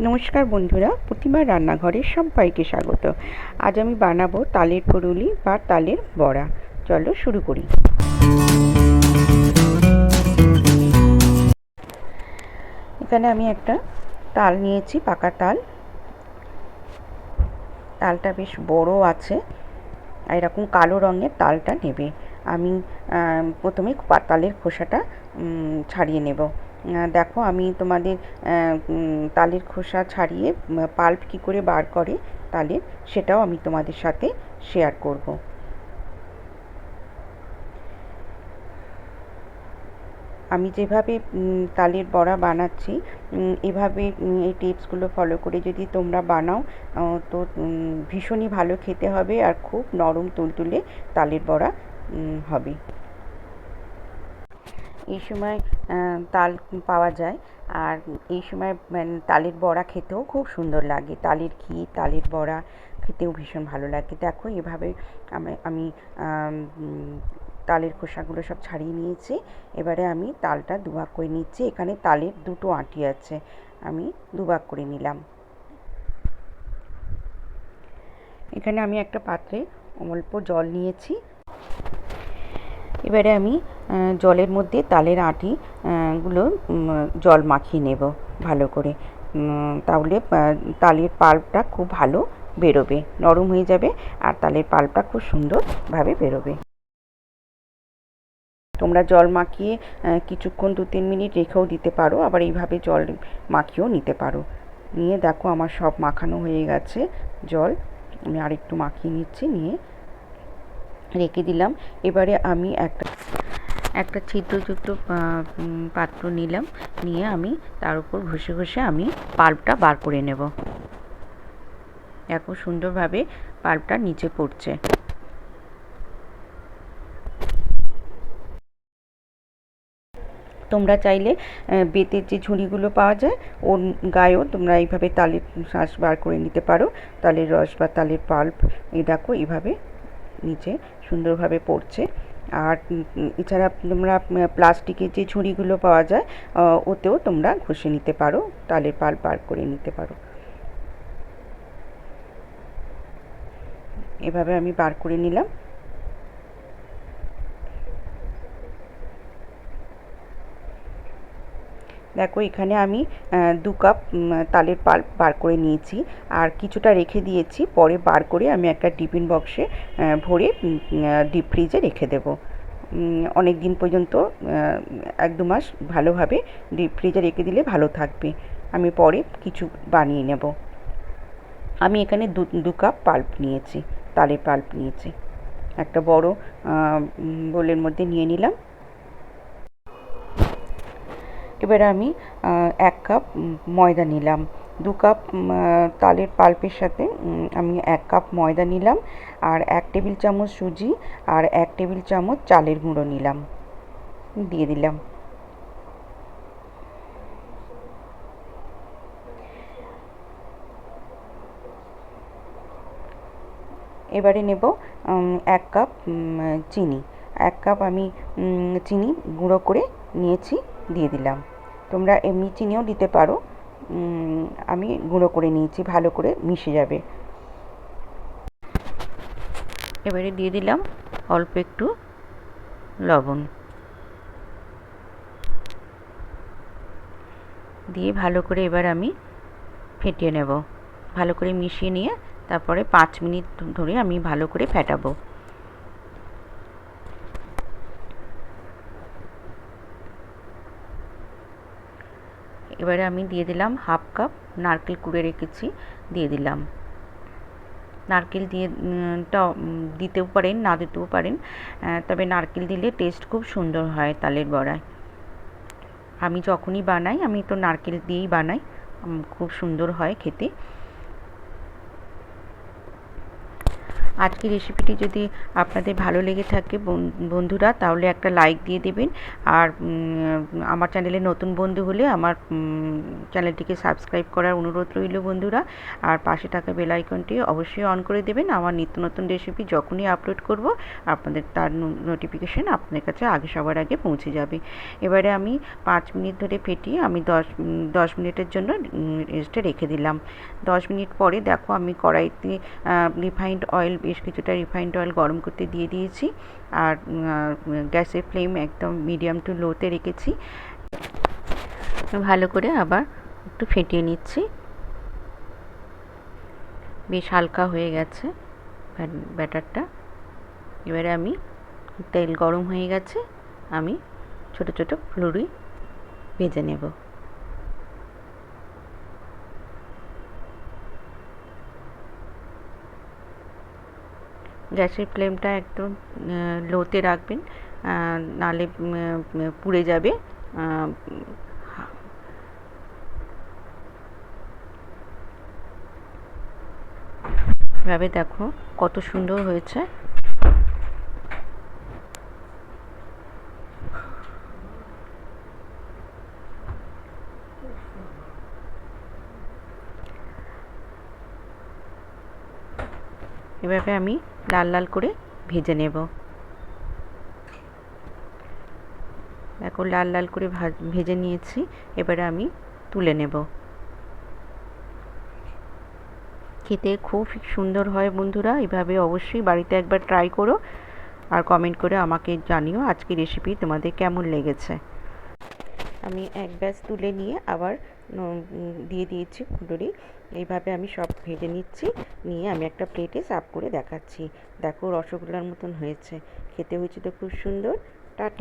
নমস্কার বন্ধুরা, প্রতিমা রান্নাঘরের সবাইকে স্বাগত। আজ আমি বানাবো তালের পুরুলি বা তালের বড়া। চলো শুরু করি। এখানে আমি একটা তাল নিয়েছি, পাকা তাল। তালটা বেশ বড় আছে, আর এরকম কালো রঙের তালটা নেবে। আমি প্রথমে তালের খোসাটা ছাড়িয়ে নেব। দেখো, আমি তোমাদের তালের খোসা ছাড়িয়ে পাল্প কী করে বার করে তালের সেটাও আমি তোমাদের সাথে শেয়ার করব। আমি যেভাবে তালের বড়া বানাচ্ছি এভাবে এই টিপসগুলো ফলো করে যদি তোমরা বানাও তো ভীষণই ভালো খেতে হবে আর খুব নরম তুলতুলে তালের বড়া হবে। এই সময় তাল পাওয়া যায়। আর এই সময় তালের বড়া খেতেও খুব সুন্দর লাগে। তালের ঘি, তালের বড়া খেতেও ভীষণ ভালো লাগে। দেখো, এভাবে আমি, তালের খোসাগুলো সব ছাড়িয়ে নিয়েছি। এবারে আমি তালটা দুভাগ করে নিচ্ছি। এখানে তালের দুটো আঁটি আছে। আমি দুভাগ করে নিলাম। এখানে আমি একটা পাত্রে অল্প জল নিয়েছি। এবারে আমি জলের মধ্যে তালের আঁটি গুলো জল মাখিয়ে নেব ভালো করে। তাহলে তালের পাল্পটা খুব ভালো বেরোবে, নরম হয়ে যাবে আর তালের পাল্পটা খুব সুন্দরভাবে বেরোবে। তোমরা জল মাখিয়ে কিছুক্ষণ দু তিন মিনিট রেখেও দিতে পারো, আবার এইভাবে জল মাখিয়েও নিতে পারো। নিয়ে দেখো আমার সব মাখানো হয়ে গেছে, জল আমি আরেকটু মাখিয়ে নিচ্ছি, নিয়ে রেখে দিলাম। এবারে আমি একটা একটা ছিদ্রযুক্ত পাত্র নিলাম। নিয়ে আমি তার উপর ঘষে ঘষে আমি পাল্পটা বার করে নেব। দেখো সুন্দরভাবে পাল্পটা নিচে পড়ছে। তোমরা চাইলে বেতের যে ঝুড়িগুলো পাওয়া যায়, ওর গায়েও তোমরা এইভাবে তালের শ্বাস বার করে নিতে পারো। তালের রস বা তালের পাল্প এ দেখো, এইভাবে নিচে সুন্দরভাবে পড়ছে। আর এছাড়া তোমরা প্লাস্টিকের যে ঝুড়িগুলো পাওয়া যায় ওতেও তোমরা ঘষে নিতে পারো, তালের পাল বার করে নিতে পারো। এভাবে আমি বার করে নিলাম। দেখো, এখানে আমি দু কাপ তালের পাল্প বার করে নিয়েছি। আর কিছুটা রেখে দিয়েছি। পরে বার করে আমি একটা টিফিন বক্সে ভরে ডিপ ফ্রিজে রেখে দেব। অনেক দিন পর্যন্ত এক দু মাস ভালোভাবে ডিপ ফ্রিজে রেখে দিলে ভালো থাকবে। আমি পরে কিছু বানিয়ে নেব। আমি এখানে দু দু কাপ পাল্প নিয়েছি, তালের পাল্প নিয়েছি। একটা বড় বোলের মধ্যে নিয়ে নিলাম। এবারে আমি এক কাপ ময়দা নিলাম। দু কাপ তালের পাল্পের সাথে আমি এক কাপ ময়দা নিলাম আর এক টেবিল চামচ সুজি আর এক টেবিল চামচ চালের গুঁড়ো নিলাম। দিয়ে দিলাম। এবারে নেব এক কাপ চিনি। এক কাপ আমি চিনি গুঁড়ো করে নিয়েছি, দিয়ে দিলাম। তোমরা এমনি চিনিও দিতে পারো। আমি গুঁড়ো করে নিয়েছি, ভালো করে মিশে যাবে। এবারে দিয়ে দিলাম অল্প একটু লবণ। দিয়ে ভালো করে এবার আমি ফেটিয়ে নেব। ভালো করে মিশিয়ে নিয়ে তারপরে পাঁচ মিনিট ধরে আমি ভালো করে ফেটাবো। এবারে আমি দিয়ে দিলাম হাফ কাপ নারকেল কুড়ে রেখেছি, দিয়ে দিলাম। নারকেল দিয়ে টা দিতেও পারেন, না দিতেও পারেন তবে নারকেল দিলে টেস্ট খুব সুন্দর হয় তালের বড়ায়। আমি যখনই বানাই, আমি তো নারকেল দিয়েই বানাই খুব সুন্দর হয় খেতে। আজকের রেসিপিটি যদি আপনাদের ভালো লেগে থাকে বন- বন্ধুরা, তাহলে একটা লাইক দিয়ে দেবেন। আর আমার চ্যানেলে নতুন বন্ধু হলে আমার চ্যানেলটিকে সাবস্ক্রাইব করার অনুরোধ রইল বন্ধুরা। আর পাশে থাকা বেল আইকনটি অবশ্যই অন করে দেবেন। আমার নিত্য নতুন রেসিপি যখনই আপলোড করব, আপনাদের তার নোটিফিকেশন আপনাদের কাছে আগে সবার আগে পৌঁছে যাবে। এবারে আমি পাঁচ মিনিট ধরে ফেটিয়ে আমি দশ দশ মিনিটের জন্য রেস্টে রেখে দিলাম। দশ মিনিট পরে দেখো আমি কড়াইতে রিফাইন্ড অয়েল বেশ কিছুটা রিফাইন্ড অয়েল গরম করতে দিয়ে দিয়েছি। আর গ্যাসের ফ্লেম একদম মিডিয়াম টু লোতে রেখেছি। ভালো করে আবার একটু ফেটিয়ে নিচ্ছি। বেশ হালকা হয়ে গেছে ব্যাট- ব্যাটারটা। এবারে আমি তেল গরম হয়ে গেছে, আমি ছোট ছোট ফুলুরি ভেজে নেব। গ্যাসের ফ্লেমটা একদম লোতে রাখবেন নালে পুড়ে যাবে এভাবে দেখো কত সুন্দর হয়েছে। এভাবে আমি লাল লাল করে ভেজে নেব। দেখো, লাল লাল করে ভাজ- নিয়েছি। এবারে আমি তুলে নেব। খেতে খুব সুন্দর হয় বন্ধুরা এভাবে অবশ্যই বাড়িতে একবার ট্রাই করো। আর কমেন্ট করে আমাকে জানিও আজকে রেসিপি তোমাদের কেমন লেগেছে। আমি এক ব্যাচ তুলে নিয়ে আবার দিয়ে দিয়েছি কুঁদরি। এইভাবে আমি সব ভেজে নিচ্ছি, নিয়ে আমি একটা প্লেটে সাফ করে দেখাচ্ছি। দেখো রসগোল্লার মতন হয়েছে। খেতে হয়েছে তো খুব সুন্দর। টাটা।